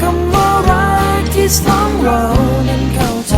คำว่ารักที่สองเรานั้นเข้าใจ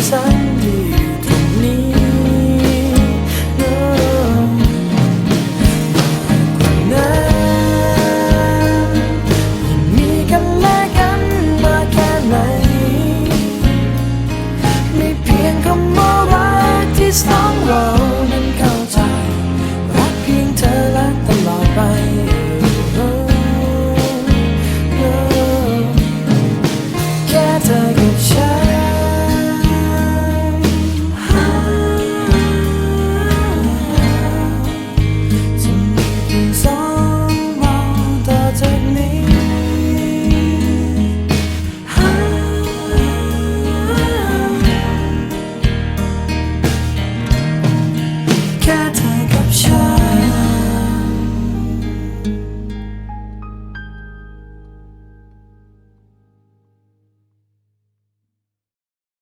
在。